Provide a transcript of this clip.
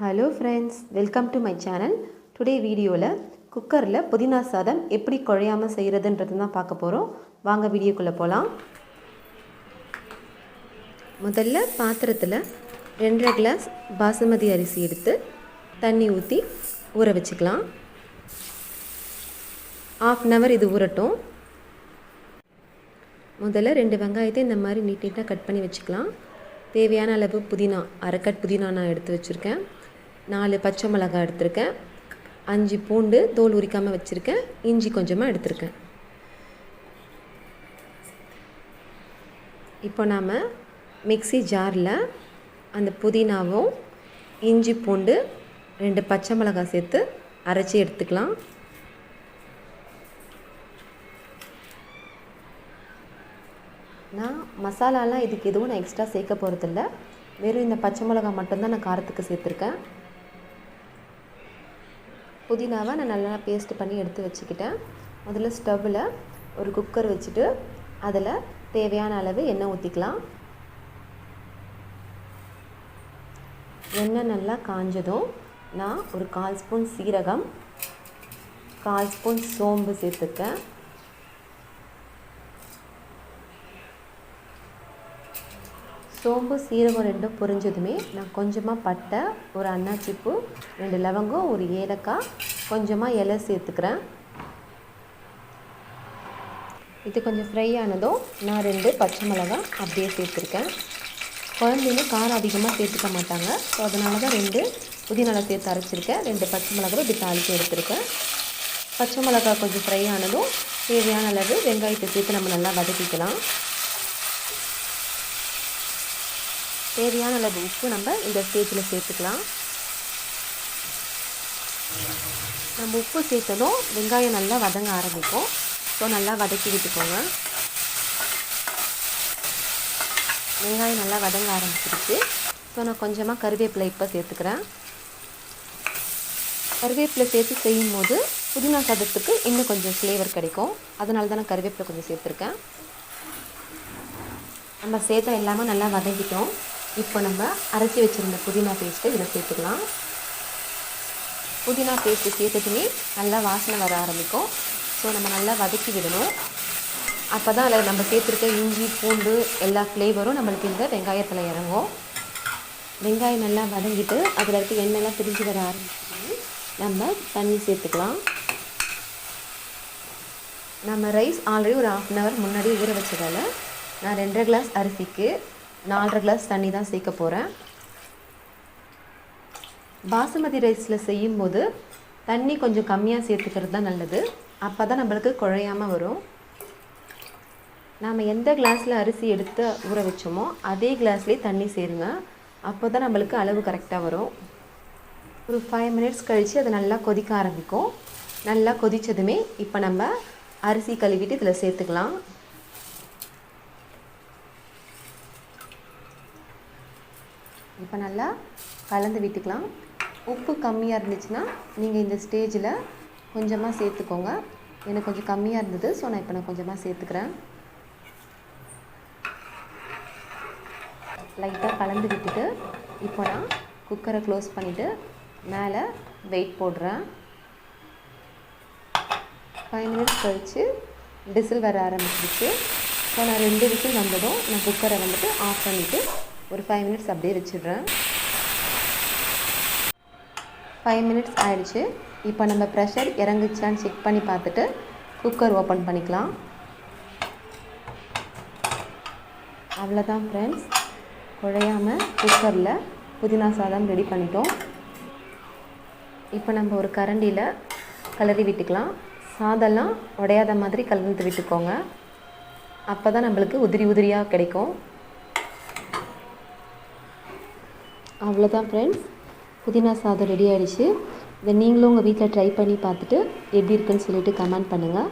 Hello friends welcome to my channel today வீடியோவில் குக்கரில் புதினா சாதம் எப்படி குழையாமல் செய்கிறதுன்றது தான் பார்க்க போகிறோம் வாங்க வீடியோக்குள்ளே போகலாம் முதல்ல பாத்திரத்தில் ரெண்டரை கிளாஸ் பாசுமதி அரிசி எடுத்து தண்ணி ஊற்றி ஊற வச்சுக்கலாம். ஆஃப் அன் ஹவர் இது ஊறட்டும். முதல்ல ரெண்டு வெங்காயத்தை இந்த மாதிரி நீட் நீட்டாக கட் பண்ணி வச்சுக்கலாம். தேவையான அளவு புதினா அரைக்கட் புதினா நான் எடுத்து வச்சுருக்கேன். நாலு பச்சை மிளகாய் எடுத்திருக்கேன். அஞ்சு பூண்டு தோல் உரிக்காமல் வச்சுருக்கேன். இஞ்சி கொஞ்சமாக எடுத்திருக்கேன். இப்போ நாம் மிக்ஸி ஜாரில் அந்த புதினாவும் இஞ்சி பூண்டு ரெண்டு பச்சை மிளகாய் சேர்த்து அரைச்சி எடுத்துக்கலாம். நான் மசாலாலாம் இதுக்கு எதுவும் நான் எக்ஸ்ட்ரா சேர்க்க போகிறதில்ல வெறும் இந்த பச்சை மிளகா மட்டும்தான் நான் காரத்துக்கு சேர்த்துருக்கேன். புதினாவை நான் நல்லா பேஸ்ட் பண்ணி எடுத்து வச்சுக்கிட்டேன். முதல்ல ஸ்டவ்வில் ஒரு குக்கர் வச்சுட்டு அதில் தேவையான அளவு எண்ணெய் ஊற்றிக்கலாம் எண்ணெய் நல்லா காஞ்சதும் நான் ஒரு கால் ஸ்பூன் சீரகம் கால் ஸ்பூன் சோம்பு சேர்த்துக்கேன் சோம்பு சீரகம் ரெண்டும் பொரிஞ்சதுமே நான் கொஞ்சமாக பட்டை ஒரு அன்னாச்சிப்பூ ரெண்டு லவங்கம் ஒரு ஏலக்காய் கொஞ்சமாக இலை சேர்த்துக்கிறேன். இது கொஞ்சம் ஃப்ரை ஆனதும் நான் ரெண்டு பச்சை மிளகாய் அப்படியே சேர்த்துருக்கேன். குழந்தைங்க காரம் அதிகமாக சேர்த்துக்க மாட்டாங்க. ஸோ அதனால தான் ரெண்டு புதினால சேர்த்து அரைச்சிருக்கேன். ரெண்டு பச்சை மிளகாய் இப்படி தாளித்து எடுத்திருக்கேன். பச்சை மிளகாய் கொஞ்சம் ஃப்ரை ஆனதும் தேவையான அளவு வெங்காயத்தை சேர்த்து நம்ம நல்லா வதக்கிக்கலாம். தேவையான அளவு உப்பு நம்ம இந்த ஸ்டேஜில் சேர்த்துக்கலாம். நம்ம உப்பு சேர்த்ததும் வெங்காயம் நல்லா வதங்க ஆரம்பிக்கும். ஸோ நல்லா வதக்கி விட்டுக்கோங்க. வெங்காயம் நல்லா வதங்க ஆரம்பிச்சிருச்சு. ஸோ நான் கொஞ்சமாக கருவேப்பிலை இப்போ சேர்த்துக்கிறேன். கருவேப்பிலை சேர்த்து செய்யும் போது புதினா சாதத்துக்கு இன்னும் கொஞ்சம் ஃப்ளேவர் கிடைக்கும். அதனால தான் நான் கருவேப்பிலை கொஞ்சம் சேர்த்துருக்கேன். நம்ம சேர்த்த எல்லாமே நல்லா வதக்கிட்டோம் இப்போ நம்ம அரைச்சி வச்சுருந்த புதினா பேஸ்ட்டை இதில் சேர்த்துக்கலாம். புதினா பேஸ்ட்டு சேர்த்ததுமே நல்லா வாசனை வர ஆரம்பிக்கும். ஸோ நம்ம நல்லா வதக்கி விடணும். அப்போ தான் அதில் நம்ம சேர்த்துருக்க இஞ்சி பூண்டு எல்லா ஃப்ளேவரும் நம்மளுக்கு இந்த வெங்காயத்தில் இறங்கும். வெங்காயம் நல்லா வதங்கிட்டு அதில் இருக்க எண்ணெய்லாம் பிரிஞ்சு வர ஆரம்பிச்சு நம்ம தண்ணி சேர்த்துக்கலாம். நம்ம ரைஸ் ஆல்ரெடி ஒரு ஆஃப் அன் ஹவர் முன்னாடி ஊற வச்சதால் நான் ரெண்டரை கிளாஸ் அரிசிக்கு நாலரை கிளாஸ் தண்ணி தான் சேர்க்க போகிறேன் பாசுமதி ரைஸில் செய்யும்போது தண்ணி கொஞ்சம் கம்மியாக சேர்த்துக்கிறது தான் நல்லது. அப்போ தான் நம்மளுக்கு குழையாமல் வரும். நாம் எந்த கிளாஸில் அரிசி எடுத்து ஊற வச்சோமோ அதே கிளாஸ்லேயே தண்ணி சேருங்க. அப்போ தான் நம்மளுக்கு அளவு கரெக்டாக வரும். ஒரு ஃபைவ் மினிட்ஸ் கழித்து அது நல்லா கொதிக்க ஆரம்பிக்கும். நல்லா கொதித்ததுமே இப்போ நம்ம அரிசி கழுவிட்டு இதில் சேர்த்துக்கலாம். இப்போ நல்லா கலந்து விட்டுக்கலாம். உப்பு கம்மியாக இருந்துச்சுன்னா நீங்கள் இந்த ஸ்டேஜில் கொஞ்சமாக சேர்த்துக்கோங்க. எனக்கு கொஞ்சம் கம்மியாக இருந்தது ஸோ நான் இப்போ நான் கொஞ்சமாக சேர்த்துக்கிறேன். லைட்டாக கலந்து விட்டுட்டு இப்போ நான் குக்கரை க்ளோஸ் பண்ணிவிட்டு மேலே வெயிட் போடுறேன். ஃபைவ் மினிட்ஸ் கழித்து விசில் வர ஆரம்பிச்சிருச்சு. ஸோ நான் ரெண்டு விசில் வந்ததும் நான் குக்கரை வந்துட்டு ஆஃப் பண்ணிவிட்டு ஒரு ஃபைவ் மினிட்ஸ் அப்படியே வச்சிடுறேன். ஃபைவ் மினிட்ஸ் ஆயிடுச்சு. இப்போ நம்ம ப்ரெஷர் இறங்குச்சான்னு செக் பண்ணி பார்த்துட்டு குக்கர் ஓப்பன் பண்ணிக்கலாம். அவ்வளோதான் ஃப்ரெண்ட்ஸ் குழையாமல் குக்கரில் புதினா சாதம் ரெடி பண்ணிட்டோம். இப்போ நம்ம ஒரு கரண்டியில் கிளறி விட்டுக்கலாம். சாதம்லாம் உடையாத மாதிரி கலந்து விட்டுக்கோங்க. அப்போ தான் நம்மளுக்கு உதிரி உதிரியாக கிடைக்கும். அவ்வளோதான் ஃப்ரெண்ட்ஸ் புதினா சாதம் ரெடி ஆகிடுச்சு இதை நீங்களும் உங்கள் வீட்டில் ட்ரை பண்ணி பார்த்துட்டு எப்படி இருக்குன்னு சொல்லிட்டு கமெண்ட் பண்ணுங்கள்